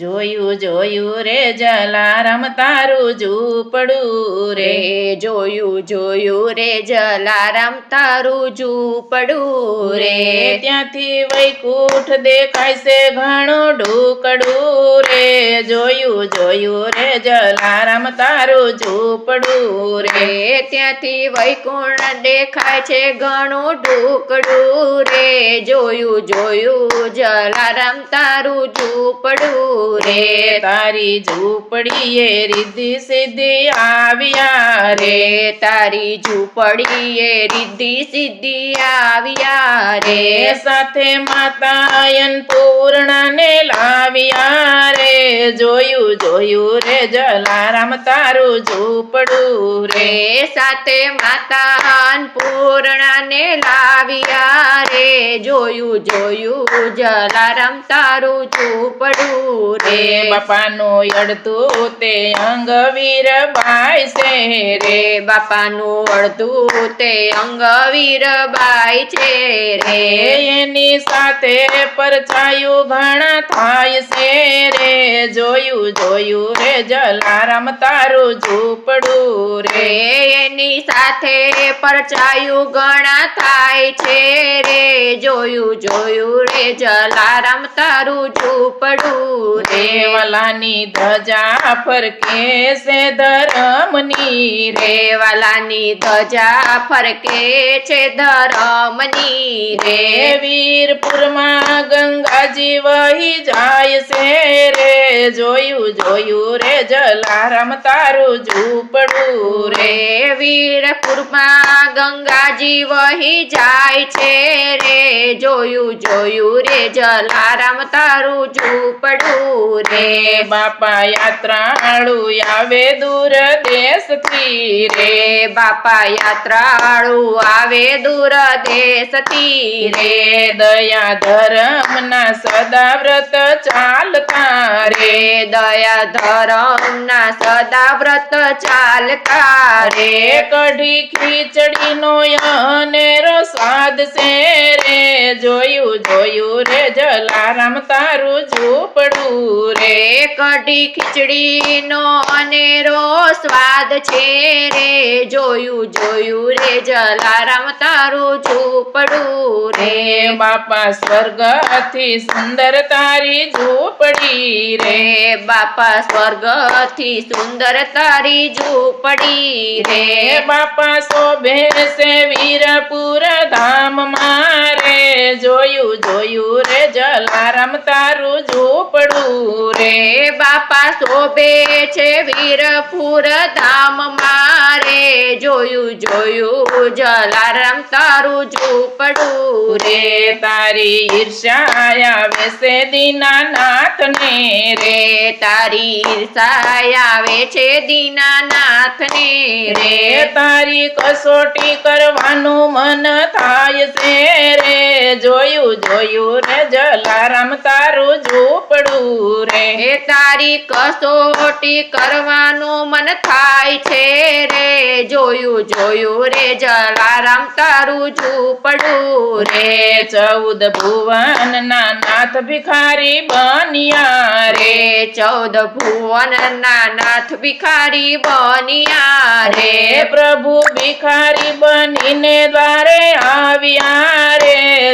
જોયું જોયું રે જલારામ તારું ઝૂંપડું રે. જોયું જોયું રે જલારામ તારું ઝૂંપડું રે. ત્યાંથી વૈકુંઠ દેખાય છે ઘણું ઢુકડું રે. જોયું જોયું રે જલારામ તારું ઝૂંપડું રે. રે ત્યાંથી વૈકુંઠ દેખાય છે ઘણું ઢુકડું રે. જોયું જોયું જલારામ તારું ઝૂંપડું રે, તારી ઝૂંપડીએ રિદ્ધિ સિદ્ધિ આવ્યા રે. તારી ઝૂંપડીએ રિદ્ધિ સિદ્ધિ આવ્યા રે. સાથે માતાયન પૂર્ણને લાવ્યા રે. જોયું જોયું રે જલારામ તારું ઝૂપડું રે. સાથે માતા પૂર્ણાને લાવ્યા રે. જોયું જોયું જલારામ તારું ઝૂપડું રે. બાપાનું અડતું તે અંગવીર બાય છે રે. બાપાનું અડધું તે અંગવીર બાય છે રે. રે એની સાથે પરછાયું ઘણા થાય છે રે. જોયું જોયું રે જલારામ તારું ઝૂંપડું રે. એની સાથે પરચાયું ગણા થાય છે રે. જોયું જોયું રે જલારામ તારું ઝૂંપડું રે. વાલાની ધજા ફરકે છે ધરમની રે. વાલાની ધજા ફરકે છે ધરમની રે. રે વીરપુરમાં ગંગાજી વહી જાય છે રે. જોયું જોયું રે જલારામ તારું ઝૂંપડું રે. વીરપુરમાં ગંગાજી વહી જાય છે રે. જોયું જોયું રે જલારામ તારું ઝૂંપડું રે. બાપા યાત્રાળુ આવે દૂર દેશથી રે રે. બાપા યાત્રાળુ આવે દૂર દેશથી રે. દયા ધર્મના સદા વ્રત ચાલતા રે દયા દયા ધરમના સદા વ્રત ચાલતા રે કઢી કઢી ખીચડીનો અનેરો સ્વાદ છે રે. જોયું જોયું રે જલારામ તારું ઝૂપડું રે. કઢી કઢી ખીચડીનો અનેરો સ્વાદ છે રે. જોયું જોયું રે જલારામ તારું ઝૂપડું રે. બાપા સ્વર્ગથી સુંદર તારી ઝૂંપડી રે રે બાપા સ્વર્ગથી સુંદર તારી ઝૂંપડી રે. રે બાપા શોભે છે વીરપુર ધામ મારે. જોયું જોયું રે જલારામ તારું ઝૂંપડું રે. બાપા શોભે છે વીરપુર ધામ મારે. જોયું જોયું, જલારામ તારું ઝૂંપડું રે. તારી ઈર્ષા આવે છે દીનાનાથ ને રે. તારી ઈર્ષા આવે છે દીનાનાથને રે. તારી કસોટી કરવાનું મન થાય છે રે. જોયું જોયું રે જલારામ તારું ઝૂંપડું રે. તારી કસોટી કરવાનું મન થાય છે રે. જોયું જોયું રે જલારામ તારું ઝૂંપડું રે. ચૌદ ભુવન ના નાથ ભિખારી બન્યા રે. ચૌદ ભુવન ના નાથ ભિખારી બન્યા રે. પ્રભુ ભિખારી બનીને દ્વારે આવ્યા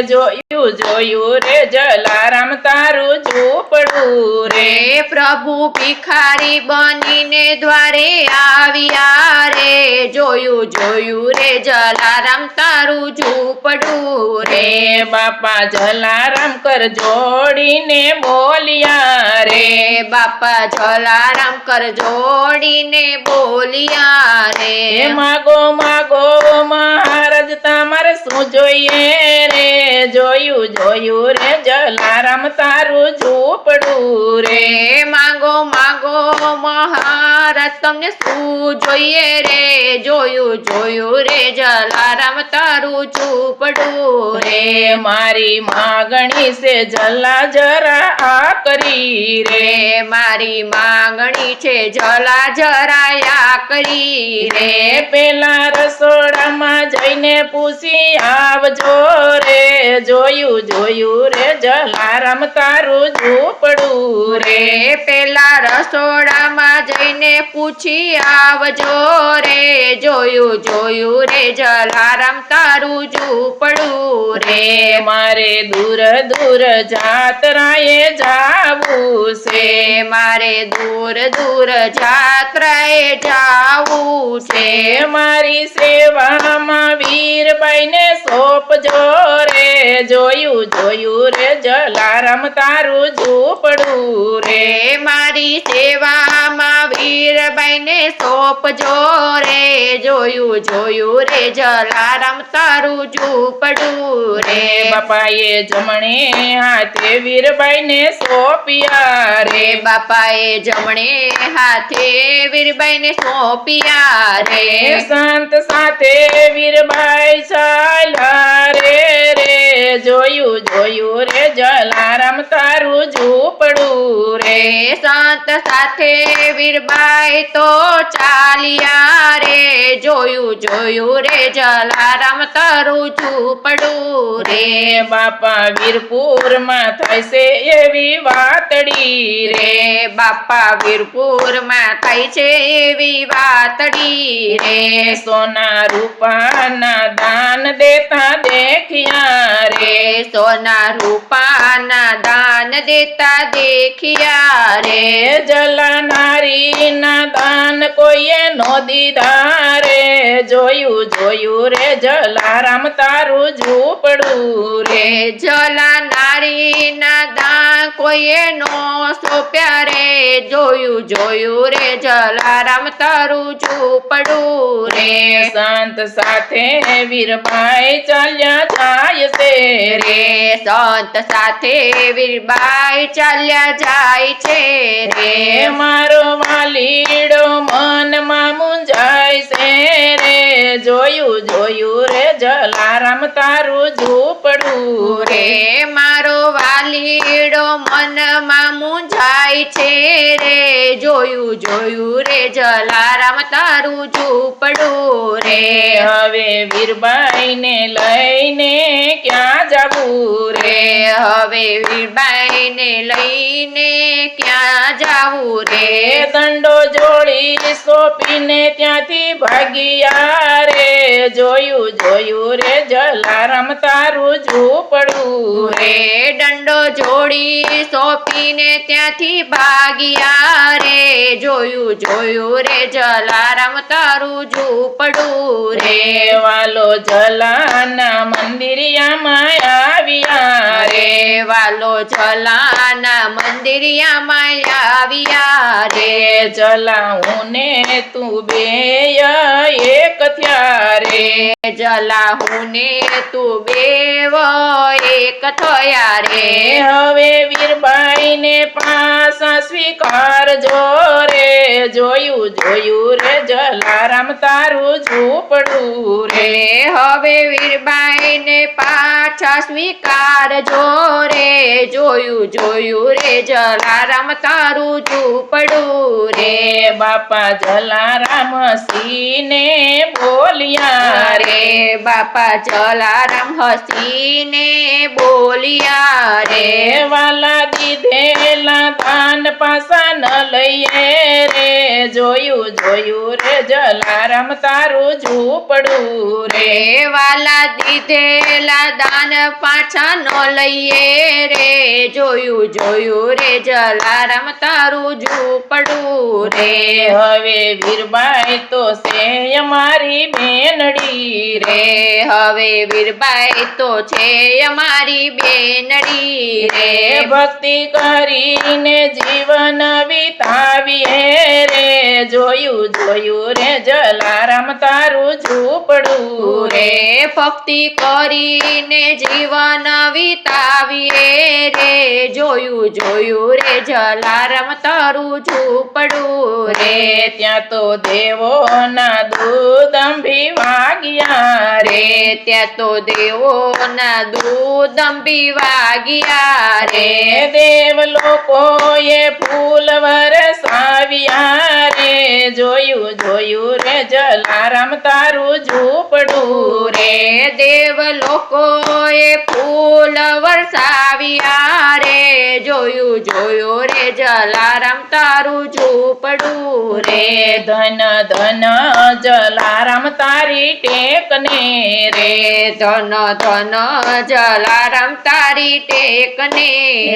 જોયું જોયું રે જલારામ તારું ઝૂંપડું રે. પ્રભુ ભિખારી બનીને દ્વારે આવ્યા રે. જોયું જોયું રે જલારામ તારું ઝૂંપડું રે. બાપા જલારામ કર જોડીને બોલ્યા રે. બાપા જલારામ કર જોડીને બોલ્યા રે. માગો માગો મહારાજ તમારે શું જોઈએ રે? જોયું જોયું રે જલારામ તારું ઝૂંપડું રે. માગો માગો મહારાજ તમને શું જોઈએ રે? જોયું જોયું રે જલારામ, તારું ચૂપડું રે. મારી માગણી છે જલા જરા આ કરી રે. મારી માગણી છે જલા જરાયા કરી રે. પેલા રસોડામાં જઈને પૂછી આવજો રે. જોયું જોયું રે જલારામ, તારું ઝૂંપડું રે. પેલા રસોડામાં જઈને પૂછી આવજો રે. જોયું જોયું રે જલારામ તારું ઝૂંપડું રે. મારે દૂર દૂર જાત્રાએ જાવું છે. મારે દૂર દૂર જાત્રાએ જાવું છે. મારી સેવામાં વીરબાઈને સોંપજો રે જોયું જોયું રે જલારામ તારું ઝૂંપડું રે. રે મારી સેવામાં વીરબાઈને સોંપજો રે જોયું જોયું રે જલારામ તારું ઝૂંપડું રે. રે બાપાએ જમણે હાથે વીરબાઈને સોંપ્યા રે. બાપાએ જમણે હાથે વીરબાઈને સોંપ્યા રે. સંત સાથે વીરબાઈ ચાલ્યા રે રે. જોયું જોયું રે જલારામ તારું ઝૂંપડું રે. રે સંત સાથે વીરબાઈ તો ચાલ્યા રે જોયું જોયું રે જલારામ, તારું ઝૂપડું રે. બાપા વીરપુરમાં છે એવી વાતડી રે. બાપા વીરપુરમાં થાય છે એવી વાતડી રે. સોના રૂપાના દાન દેતા દેખ્યા રે. સોના રૂપાના દાન દેતા દેખ્યા રે જલનારી ના દાન કોઈએ નો દીધા રે. જોયું જોયું રે જલારામ તારું ઝૂપડું રે. રે જલા નારીના દાન કોઈએ નો સોપ્યા રે. જોયું જોયું રે જલારામ તારું ઝૂપડું રે. રે સંત સાથે વીરભાઈ ચાલ્યા જાય છે રે. સંત સાથે વીરબાઈ ચાલ્યા જાય છે રે. મારો માલીડો મનમાં મુંજાય છે રે. જોયું જોયું રે જલારામ તારું ઝૂપડું રે રે. મારો વાલીડો મનમાં મૂંઝાય છે રે જોયું જોયું રે જલારામ તારું ઝૂંપડું રે. રે હવે વીરબાઈ ને લઈને ક્યાં જવું રે? હવે વીરબાઈને લઈને ક્યાં જવું રે? દંડો જોડી સોંપીને ત્યાંથી ભાગ્યા રે. જોયું જોયું રે જલારામ તારું ઝૂંપડું રે. દંડો જોડી સોંપીને ત્યાંથી ભાગ્યા રે જોયું જોયું રે જલારામ તારું ઝૂપડું રે. વાલો જલાના મંદિરિયામાં રે વાલો જલાના મંદિરિયામાં આવ્યા રે. જલાઉં ને તું બે એક થયારે જલાહું ને તું બેવ એક થયા રે. હવે વીરબાઈ ને પાસા સ્વીકારજો રે. જોયું જોયું રે જલારામ તારું ઝૂપડું રે. રે હવે વીરબાઈ ને પાછા સ્વીકારજો રે જોયું જોયું રે જલારામ તારું ઝૂંપડું રે. રે બાપા જલારામ સિંહને બોલ્યા રે. બાપા જલારામ હસીને બોલ્યા રે. વાલા દીધેલા દાન પાસા ન લઈએ રે. જોયું જોયું રે જલારામ તારું ઝૂપડું રે. વાલા દીધેલા દાન પાછા ન લઈએ રે જોયું જોયું રે જલારામ તારું ઝૂપડું રે. હવે વીરબાઈ તો છે અમારી બેનડી રે. હવે વીરબાઈ તો છે અમારી બેનડી રે. ભક્તિ કરીને જીવન વિતાવીએ રે. જોયું જોયું રે જલારામ તારું ઝૂપડું રે. ભક્તિ કરીને જીવન વિતાવીએ રે જોયું જોયું રે જલારામ તારું ઝૂંપડું રે રે ત્યાં તો દેવોના દૂધ અંભી વાગ્યા રે રે ત્યાં તો દેવોના દૂધ અંબી વાગ્યા રે રે દેવ લોકોએ ફૂલ વરસાવ્યા રે જોયું જોયું રે જલારામ તારું ઝૂંપડું રે રે દેવ લોકોએ ફૂલ વરસાવ્યા રે. જોયું જોયું રે જલારામ, તારું ઝૂપડું રે. ધન ધન, જલારામ, તારી ટેકને રે. ધન ધન, જલારામ, તારી ટેકને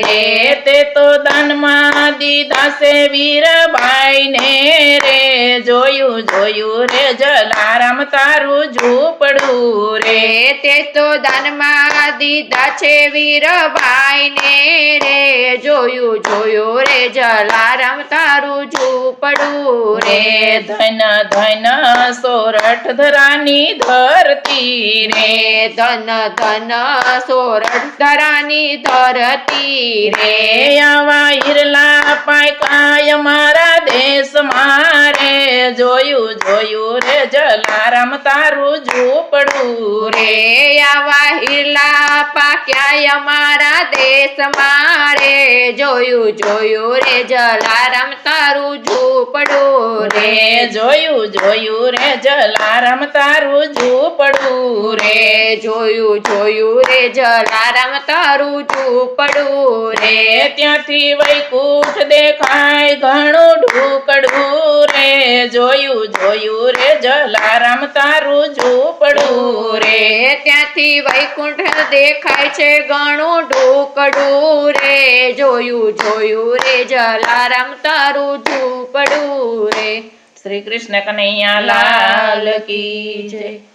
રે. તે તો દાનમાં દીધા છે વીરભાઈ ને રે. જોયું જોયું રે જલારામ, તારું ઝૂંપડું રે, તે તો દાનમાં દીધા છે વીરભાઈ ને રે. જોયું જોયું રે, જલારામ તારું ઝૂંપડું. રે ધન ધન સોરઠ ધરાની ધરતી રે. ધન ધન સોરઠ ધરાની ધરતી રે. આવા પાય પાયકાય મારા દેશ મારે. જોયું જોયું રે જલારામ તારું ઝૂપડું રે. રે આવા હિરલા પાક્યા અમારા દેશ મારે. જોયું જોયું રે જલારામ તારું ઝૂંપડું રે, જોયું જોયું રે, જલારામ તારું ઝૂપડું રે, જોયું જોયું રે, જલારામ તારું ઝૂપડું રે. ત્યાંથી વૈકુંઠ દેખાય, ઘણું જોયું જોયું રે જલારામ તારું ઝૂંપડું રે. ત્યાંથી વૈકુંઠ દેખાય છે ઘણું ઢોકડું રે. જોયું જોયું રે જલારામ તારું ઝૂંપડું રે. શ્રી કૃષ્ણ કનૈયા લાલ કી જય.